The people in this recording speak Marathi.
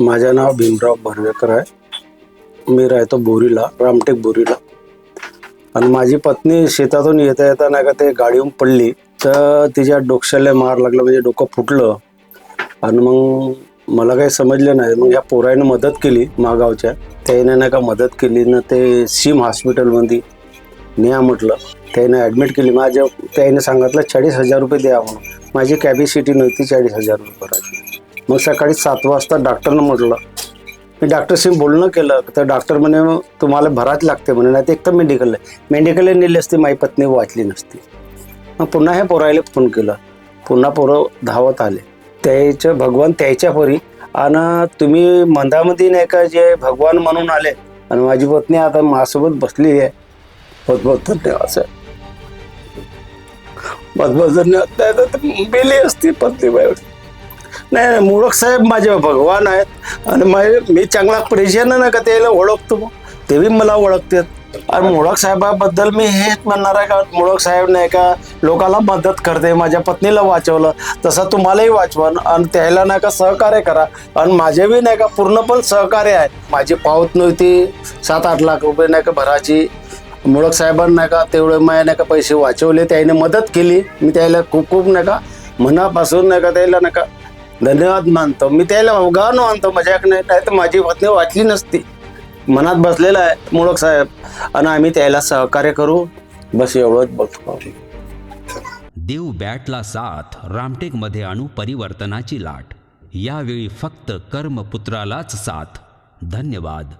माझं नाव भीमराव भरवेकर आहे. मी राहतो बोरीला रामटेक बोरीला. आणि माझी पत्नी शेतातून येता येता नाही का ते गाडीहून पडली तर तिच्या डोक्याला मार लागला म्हणजे डोकं फुटलं. आणि मग मला काही समजलं नाही. मग या पोराने मदत केली मागावच्या. त्याने नाही का मदत केली ना ते सीम हॉस्पिटलमध्ये न्या म्हटलं त्याने ॲडमिट केली. माझ्या त्याने सांगितलं चाळीस हजार रुपये द्या म्हणून. माझी कॅपॅसिटी नव्हती चाळीस हजार रुपये करायची. मग सकाळी सात वाजता डॉक्टरनं म्हटलं मी डॉक्टरशी बोलणं केलं. तर डॉक्टर म्हणे "मग तुम्हाला भराच लागते म्हणे. नाही तर एक तर मेडिकलला मेडिकलला नेली असती माझी पत्नी वाचली नसती. मग पुन्हा हे पोरायला फोन केला. पुन्हा पोरं धावत आले. त्याच्या भगवान त्याच्या परी. आणि तुम्ही मंदामध्ये नाही का जे भगवान म्हणून आले? आणि माझी पत्नी आता माझ्यासोबत बसली आहे. बहुत बहुत धन्यवाद सर बहुत बहुत धन्यवाद नाही तर ती मेली असती पत्नी बाई नाही नाही मुळक साहेब माझे भगवान आहेत. आणि माझे मी चांगला परिचय ना का त्याला ओळखतो? मग तेही मला ओळखतात. आणि मुळक साहेबाबद्दल मी हेच म्हणणार आहे का? मुळक साहेब नाही का लोकांना मदत करते. माझ्या पत्नीला वाचवलं. तसं तुम्हालाही वाचवन आणि त्याला नाही का सहकार्य करा. आणि माझे बी नाही का पूर्ण पण सहकार्य आहे. माझी पावत नव्हती. सात आठ लाख रुपये नाही का भराची मुळक साहेबांना नाही का तेवढे माझ्या नाही का पैसे वाचवले त्याने मदत केली. मी त्याला खूप खूप नाही का मनापासून नाही का त्याला नाही का धन्यवाद मानतो. मी त्याला अवघान मानतो मजाक नाही नाही तर माझी पत्नी वाचली नसती. मनात बसलेला आहे मुळक साहेब. आणि आम्ही त्याला सहकार्य करू. बस एवढंच बघतो देव बॅटला साथ रामटेकमध्ये आणू परिवर्तनाची लाट. यावेळी फक्त कर्मपुत्रालाच साथ. धन्यवाद.